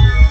you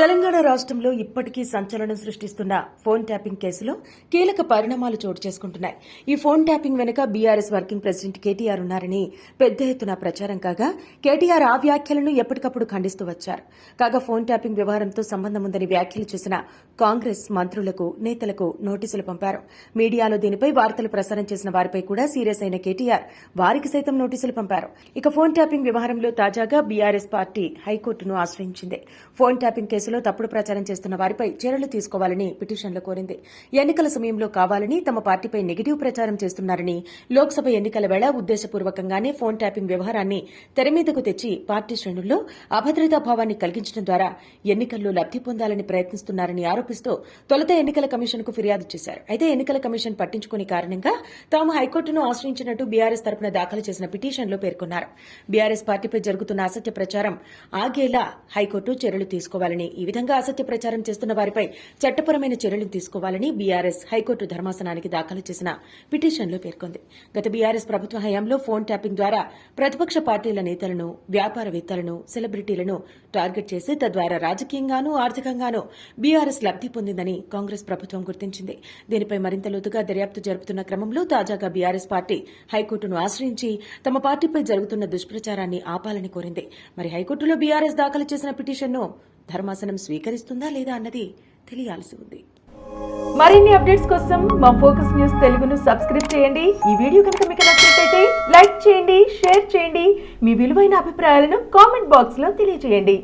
Telangana రాష్ట్రంలో ఇప్పటికీ సంచలనం సృష్టిస్తున్న ఫోన్ ట్యాపింగ్ కేసులో కీలక పరిణామాలు చోటు చేసుకుంటున్నాయి. ఈ ఫోన్ ట్యాపింగ్ వెనుక బీఆర్ఎస్ వర్కింగ్ ప్రెసిడెంట్ కేటీఆర్ ఉన్నారని పెద్ద ఎత్తున ప్రచారం కాగా కేటీఆర్ ఆ వ్యాఖ్యలను ఎప్పటికప్పుడు ఖండిస్తూ వచ్చారు. కాగా ఫోన్ ట్యాపింగ్ వ్యవహారంతో సంబంధం ఉందని వ్యాఖ్యలు చేసిన కాంగ్రెస్ మంత్రులకు నేతలకు నోటీసులు పంపారు. మీడియాలో దీనిపై వార్తలు ప్రసారం చేసిన వారిపై కూడా సీరియస్ అయిన కేటీఆర్ వారికి సైతం నోటీసులు పంపారు. ఇక ఫోన్ ట్యాపింగ్ వ్యవహారంలో తాజాగా బీఆర్ఎస్ పార్టీ హైకోర్టును ఆశ్రయించింది. ఫోన్ ట్యాపింగ్ కేసు కేసులో తప్పుడు ప్రచారం చేస్తున్న వారిపై చర్యలు తీసుకోవాలని పిటిషన్లో కోరింది. ఎన్నికల సమయంలో కావాలని తమ పార్టీపై నెగిటివ్ ప్రచారం చేస్తున్నారని లోక్సభ ఎన్నికల వేళ ఉద్దేశపూర్వకంగానే ఫోన్ ట్యాపింగ్ వ్యవహారాన్ని తెరమీదకు తెచ్చి పార్టీ శ్రేణుల్లో అభద్రతా భావాన్ని కలిగించడం ద్వారా ఎన్నికల్లో లబ్ది పొందాలని ప్రయత్నిస్తున్నారని ఆరోపిస్తూ తొలుత ఎన్నికల కమిషన్కు ఫిర్యాదు చేశారు. అయితే ఎన్నికల కమిషన్ పట్టించుకుని కారణంగా తాము హైకోర్టును ఆశ్రయించినట్టు బీఆర్ఎస్ తరపున దాఖలు చేసిన పిటిషన్లో పేర్కొన్నారు. బీఆర్ఎస్ పార్టీపై జరుగుతున్న అసత్య ప్రచారం ఆగేలా హైకోర్టు చర్యలు తీసుకోవాలని ఈ విధంగా అసత్య ప్రచారం చేస్తున్న వారిపై చట్టపరమైన చర్యలు తీసుకోవాలని బీఆర్ఎస్ హైకోర్టు ధర్మాసనానికి దాఖలు చేసిన పిటిషన్లో పేర్కొంది. గత బీఆర్ఎస్ ప్రభుత్వ హయాంలో ఫోన్ ట్యాపింగ్ ద్వారా ప్రతిపక్ష పార్టీల నేతలను వ్యాపారవేత్తలను సెలబ్రిటీలను టార్గెట్ చేసి తద్వారా రాజకీయంగానూ ఆర్థికంగానూ బీఆర్ఎస్ లబ్ది పొందిందని కాంగ్రెస్ ప్రభుత్వం గుర్తించింది. దీనిపై మరింత లోతుగా దర్యాప్తు జరుపుతున్న క్రమంలో తాజాగా బీఆర్ఎస్ పార్టీ హైకోర్టును ఆశ్రయించి తమ పార్టీపై జరుగుతున్న దుష్ప్రచారాన్ని ఆపాలని కోరింది. మరి హైకోర్టులో బీఆర్ఎస్ దాఖలు చేసిన పిటిషన్ను ధర్మాసనం స్వీకరిస్తుందా లేదా అన్నది తెలియాల్సి ఉంది. మరిన్ని అప్డేట్స్ కోసం మా ఫోకస్ న్యూస్ తెలుగును సబ్స్క్రైబ్ చేయండి. ఈ వీడియో కనుక మీకు నచ్చినట్లయితే లైక్ చేయండి షేర్ చేయండి. మీ విలువైన అభిప్రాయాలను కామెంట్ బాక్స్లో తెలియజేయండి.